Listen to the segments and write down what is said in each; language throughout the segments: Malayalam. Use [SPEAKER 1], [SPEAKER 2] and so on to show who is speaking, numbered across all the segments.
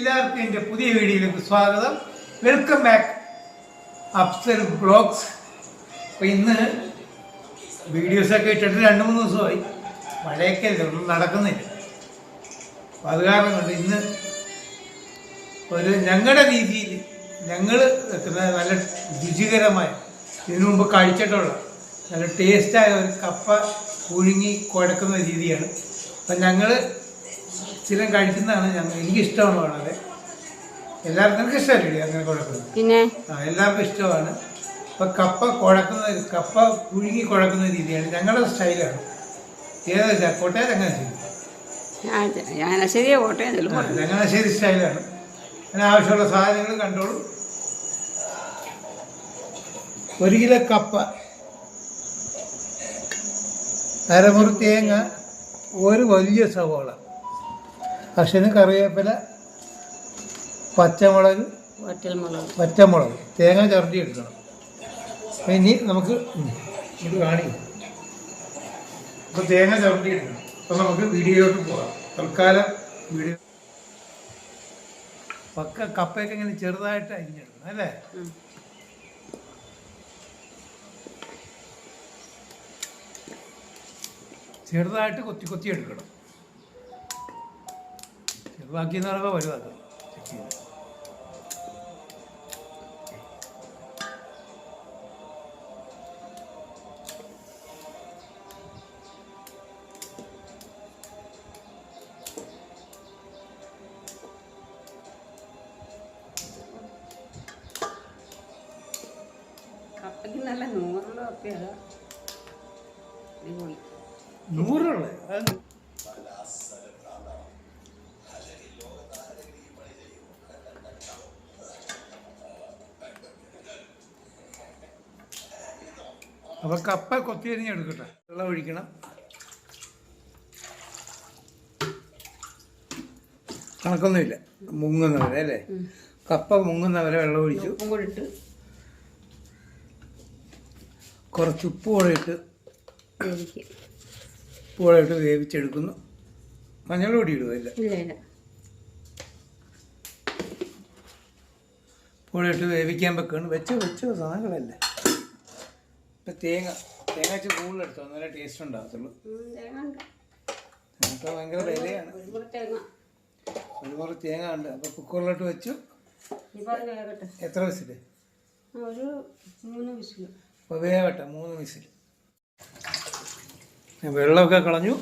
[SPEAKER 1] എല്ലാവർക്കും എന്റെ പുതിയ വീഡിയോയിലേക്ക് സ്വാഗതം. വെൽക്കം ബാക്ക് അപ്സൽ ബ്ലോഗ്സ് അപ്പോൾ ഇന്ന് വീഡിയോസൊക്കെ ഇട്ടിട്ട് രണ്ട് മൂന്ന് ദിവസമായി. മഴയൊക്കെ ഒന്നും നടക്കുന്നില്ല. അപ്പോൾ അത് കാരണം കൊണ്ട് ഇന്ന് ഒരു ഞങ്ങളുടെ രീതിയിൽ ഞങ്ങൾ വെക്കുന്ന നല്ല രുചികരമായ ഇതിനു മുമ്പ് കഴിച്ചിട്ടുള്ള നല്ല ടേസ്റ്റായ ഒരു കപ്പ പുഴുങ്ങി കുഴക്കുന്ന രീതിയാണ്. അപ്പം ഞങ്ങൾ സ്ഥിരം കഴിക്കുന്നതാണ് ഞങ്ങൾ എനിക്കിഷ്ടമാണ് വളരെ. എല്ലാവർക്കും ഇഷ്ടമല്ലേ അങ്ങനെ കുഴക്കുന്നത്
[SPEAKER 2] പിന്നെ?
[SPEAKER 1] ആ എല്ലാവർക്കും ഇഷ്ടമാണ്. അപ്പം കപ്പ കുഴക്കുന്ന കപ്പ പുഴുങ്ങി കുഴക്കുന്ന രീതിയാണ് ഞങ്ങളുടെ സ്റ്റൈലാണ്. ഏതാ കോട്ടയം ചങ്ങനാശ്ശേരി.
[SPEAKER 2] ഞാൻ ഞാനശ്ശേരിയെ കോട്ടയം
[SPEAKER 1] ചങ്ങനാശ്ശേരി സ്റ്റൈലാണ്. അതിന് ആവശ്യമുള്ള സാധനങ്ങൾ കണ്ടോളൂ. ഒരു കിലോ കപ്പ അരമുറി തേങ്ങ ഒരു വലിയ സവോള. അശ്വന് കറിവേപ്പില പച്ചമുളക്
[SPEAKER 2] വറ്റൽമുളക്.
[SPEAKER 1] പച്ചമുളക് തേങ്ങ ചുരണ്ടി എടുക്കണം. അപ്പം ഇനി നമുക്ക് ഇത് കാണിക്കും അപ്പോൾ തേങ്ങ ചുരണ്ടി എടുക്കണം. അപ്പം നമുക്ക് വീഡിയോയിലോട്ട് പോകാം. തൽക്കാലം വീഡിയോ. പക്ക കപ്പയൊക്കെ ഇങ്ങനെ ചെറുതായിട്ട് അരിഞ്ഞെടുക്കണം അല്ലേ. ചെറുതായിട്ട് കൊത്തി കൊത്തി എടുക്കണം. ചെറുതാക്കി എന്ന് പറയുമ്പോൾ ചെക്ക്
[SPEAKER 2] കപ്പയ്ക്ക് നല്ല നൂറുള്ള കപ്പയാണ് അടിപൊളി.
[SPEAKER 1] നൂറുള്ള അപ്പൊ കപ്പ കൊത്തിയരിഞ്ഞ് എടുക്കട്ടെ. വെള്ളം ഒഴിക്കണം. കണക്കൊന്നുമില്ല. മുങ്ങുന്നവരെ അല്ലേ. കപ്പ മുങ്ങുന്നവരെ വെള്ളം ഒഴിച്ചു.
[SPEAKER 2] ഉപ്പും ഇട്ട്.
[SPEAKER 1] കുറച്ച് ഉപ്പ് കൂടെ ഇട്ട് ഉപ്പ് കൂടെ ഇട്ട് വേവിച്ചെടുക്കുന്നു. മഞ്ഞൾ പൊടി ഇടുകയില്ല
[SPEAKER 2] ഇല്ല?
[SPEAKER 1] കൂടെ ഇട്ട് വേവിക്കാൻ വെക്കുകയാണ്. വെച്ച് വെച്ച് സാധനങ്ങളല്ലേ? ഇപ്പം തേങ്ങ തേങ്ങ വെച്ച് കൂടുതലെടുത്തോ നല്ല ടേസ്റ്റ് ഉണ്ടാകത്തുള്ളൂ.
[SPEAKER 2] തേങ്ങ
[SPEAKER 1] ഭയങ്കര വിലയാണ്.
[SPEAKER 2] ഒരു മുറി തേങ്ങ.
[SPEAKER 1] ഉണ്ട്. അപ്പോൾ കുക്കറിലോട്ട് വെച്ചു. എത്ര വിസിൽ?
[SPEAKER 2] ഒരു മൂന്ന് വിസിൽ
[SPEAKER 1] അപ്പോൾ വേവട്ടെ മൂന്ന് വിസിൽ. വെള്ളമൊക്കെ കളഞ്ഞു.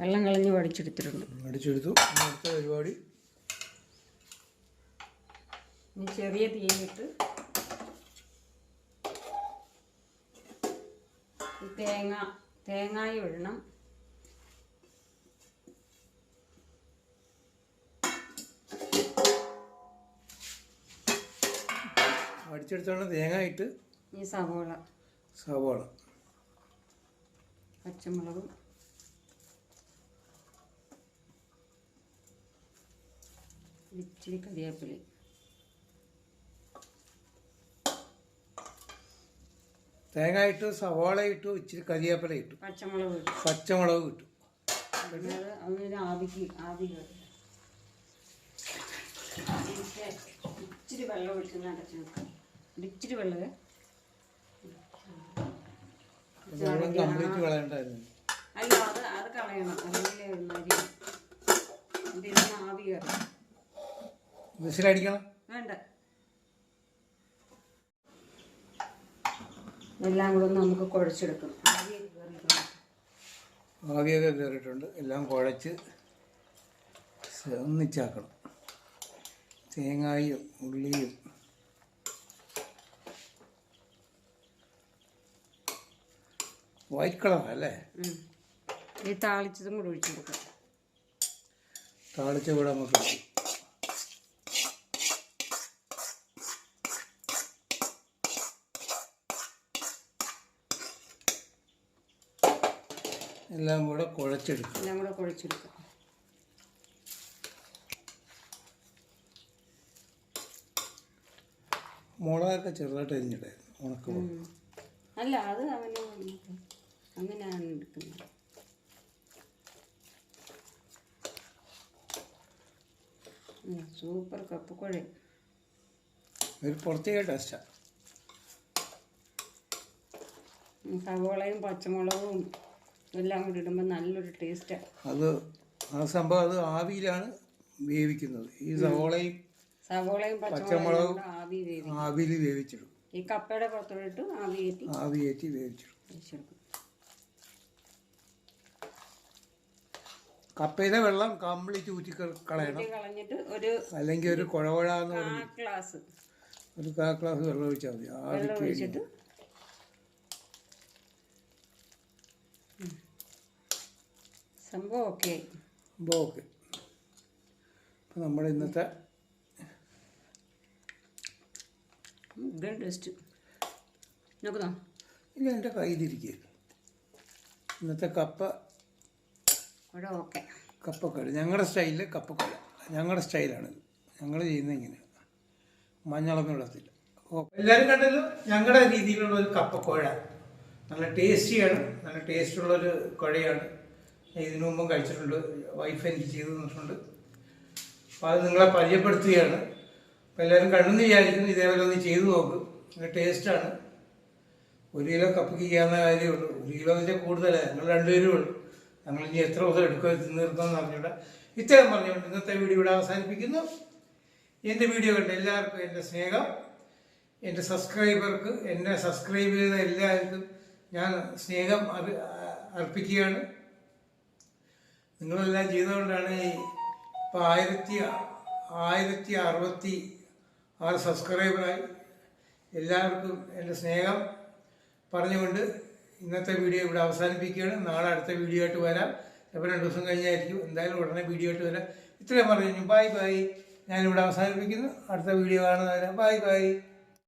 [SPEAKER 2] വെള്ളം കളഞ്ഞ് വടിച്ചെടുത്തിട്ടുണ്ട്.
[SPEAKER 1] അടിച്ചെടുത്തു ഇനി അടുത്ത പരിപാടി.
[SPEAKER 2] ഇനി ചെറിയ തീയിലിട്ട് ഈ തേങ്ങ തേങ്ങായി ഇടണം.
[SPEAKER 1] അടിച്ചെടുത്തോളം തേങ്ങ ഇട്ട്
[SPEAKER 2] ഈ സവോള.
[SPEAKER 1] സവോള.
[SPEAKER 2] പച്ചമുളകും. ഇച്ചിരി കരിവേപ്പിലയും
[SPEAKER 1] തേങ്ങ ഇട്ടു സവാള ഇട്ടു ഇച്ചിരി കരിവേപ്പില ഇട്ടു.
[SPEAKER 2] പച്ചമുളക് ഇട്ടു.
[SPEAKER 1] പച്ചമുളക് ഇട്ടു.
[SPEAKER 2] ഇച്ചിരി വെള്ളം അടച്ച് വെക്കാം. ഇച്ചിരി വെള്ളമേ
[SPEAKER 1] വെള്ളം കംപ്ലീറ്റ് കളയണ്ടായിരുന്നു.
[SPEAKER 2] അല്ല അത് അത് കളയണം. അല്ലെങ്കിൽ ഇതിന് ആവി കയറും.
[SPEAKER 1] വിസിലടിക്കണം?
[SPEAKER 2] വേണ്ട. എല്ലാം കൂടെ ഒന്ന് നമുക്ക് കുഴച്ചെടുക്കണം ആവിയൊക്കെ കയറിയിട്ടുണ്ട്.
[SPEAKER 1] എല്ലാം കുഴച്ച് ഒന്നിച്ചാക്കണം. തേങ്ങായും ഉള്ളിയും. വൈറ്റ് കളർ അല്ലേ?
[SPEAKER 2] ഈ താളിച്ചതും കൂടെ ഒഴിച്ചെടുക്കാം.
[SPEAKER 1] താളിച്ച കൂടെ നമുക്ക് എല്ലാം കൂടെ കുഴച്ചെടുക്കും.
[SPEAKER 2] എല്ലാം കൂടെ കുഴച്ചെടുക്കാം.
[SPEAKER 1] മുളകൊക്കെ ചെറുതായിട്ട് അരിഞ്ഞിടായിരുന്നു ഉണക്ക
[SPEAKER 2] അല്ല അത് അവന് അങ്ങനെയാണ് എടുക്കുന്നത്. സൂപ്പർ സൂപ്പർ കപ്പക്കുഴ
[SPEAKER 1] ഒരു പ്രത്യേക ടേസ്റ്റാണ്
[SPEAKER 2] സവോളയും പച്ചമുളകും എല്ലാം കൂടി ഇടുമ്പോൾ നല്ലൊരു ടേസ്റ്റാണ്
[SPEAKER 1] അത് ആ സംഭവം അത് ആവിയിലാണ് വേവിക്കുന്നത്. ഈ സവോളയും
[SPEAKER 2] സവോളയും പച്ചമുളകും
[SPEAKER 1] ആവിയിൽ വേവിച്ചിടും.
[SPEAKER 2] ഈ കപ്പയുടെ പുറത്തോട്ട്
[SPEAKER 1] ആവിയേറ്റി ആവിയേറ്റി വേവിച്ചിടും. കപ്പയിലെ വെള്ളം കംപ്ലീറ്റ് ഊറ്റി കളയണം.
[SPEAKER 2] കളഞ്ഞിട്ട് ഒരു
[SPEAKER 1] അല്ലെങ്കിൽ ഒരു കുഴവഴാന്ന്
[SPEAKER 2] കാ
[SPEAKER 1] പറഞ്ഞ്
[SPEAKER 2] ഗ്ലാസ്.
[SPEAKER 1] ഒരു കാ ഗ്ലാസ് വെള്ളം ഒഴിച്ചാൽ മതി. ആവിക്ക്
[SPEAKER 2] ഒഴിച്ചിട്ട് സംഭവം ഓക്കെ.
[SPEAKER 1] അപ്പോൾ ഓക്കെ. അപ്പോൾ നമ്മുടെ ഇന്നത്തെ
[SPEAKER 2] ഇതാണ് ടേസ്റ്റ് നോക്കുന്നോ?
[SPEAKER 1] ഇല്ല എന്റെ കയ്യിലിരിക്കുക ഇന്നത്തെ കപ്പ
[SPEAKER 2] ഇവിടെ ഓക്കെ.
[SPEAKER 1] കപ്പക്കട ഞങ്ങളുടെ സ്റ്റൈലിൽ കപ്പക്കട ഞങ്ങളുടെ സ്റ്റൈലാണിത് ഞങ്ങൾ ചെയ്യുന്നത് ഇങ്ങനെയാണ് മഞ്ഞളൊന്നും ഇടത്തില്ല. എല്ലാവരും കണ്ടല്ലോ? ഞങ്ങളുടെ രീതിയിലുള്ള ഒരു കപ്പക്കോഴ. നല്ല ടേസ്റ്റിയാണ്. നല്ല ടേസ്റ്റുള്ളൊരു കുഴയാണ് ഇതിനു മുമ്പും കഴിച്ചിട്ടുണ്ട്. വൈഫ് എനിക്ക് ചെയ്തു തന്നിട്ടുണ്ട്. അപ്പോൾ അത് നിങ്ങളെ പരിചയപ്പെടുത്തുകയാണ്. അപ്പോൾ എല്ലാവരും കണ്ടെന്ന് വിചാരിക്കുന്നു ഇതേപോലെ ഒന്ന് ചെയ്തു നോക്കും. നല്ല ടേസ്റ്റാണ് ഒരു കിലോ കപ്പയ്ക്ക് ചെയ്യാവുന്ന കാര്യമേ ഉള്ളൂ. ഒരു കിലോ അതിന്റെ കൂടുതലാണ് ഞങ്ങൾ രണ്ടുപേരും ഉള്ളൂ. ഞങ്ങൾ ഇനി എത്ര ദിവസം എടുക്കുക തിന്ന് പറഞ്ഞിവിടെ അറിഞ്ഞൂടാ ഇത്രയും പറഞ്ഞുകൊണ്ട് ഇന്നത്തെ വീഡിയോ ഇവിടെ അവസാനിപ്പിക്കുന്നു. എന്റെ വീഡിയോ കണ്ട എല്ലാവർക്കും എന്റെ സ്നേഹം എന്റെ സബ്സ്ക്രൈബർക്ക് എന്നെ സബ്സ്ക്രൈബ് ചെയ്ത എല്ലാവർക്കും ഞാൻ സ്നേഹം അർപ്പിക്കുകയാണ്. നിങ്ങളെല്ലാം ചെയ്തുകൊണ്ടാണ് ഇപ്പോൾ ആയിരത്തി ആയിരത്തി അറുപത്തി ആറ് സബ്സ്ക്രൈബറായി എല്ലാവർക്കും എന്റെ സ്നേഹം പറഞ്ഞുകൊണ്ട് ഇന്നത്തെ വീഡിയോ ഇവിടെ അവസാനിപ്പിക്കുകയാണ്. നാളെ അടുത്ത വീഡിയോ ആയിട്ട് വരാം. ചിലപ്പോൾ രണ്ട് ദിവസം കഴിഞ്ഞായിരിക്കും. എന്തായാലും ഉടനെ വീഡിയോ ആയിട്ട് വരാം. ഇത്രയും പറഞ്ഞു ബൈ ബൈ. ഞാനിവിടെ അവസാനിപ്പിക്കുന്നു. അടുത്ത വീഡിയോ കാണുന്നവരെ ബൈ ബൈ.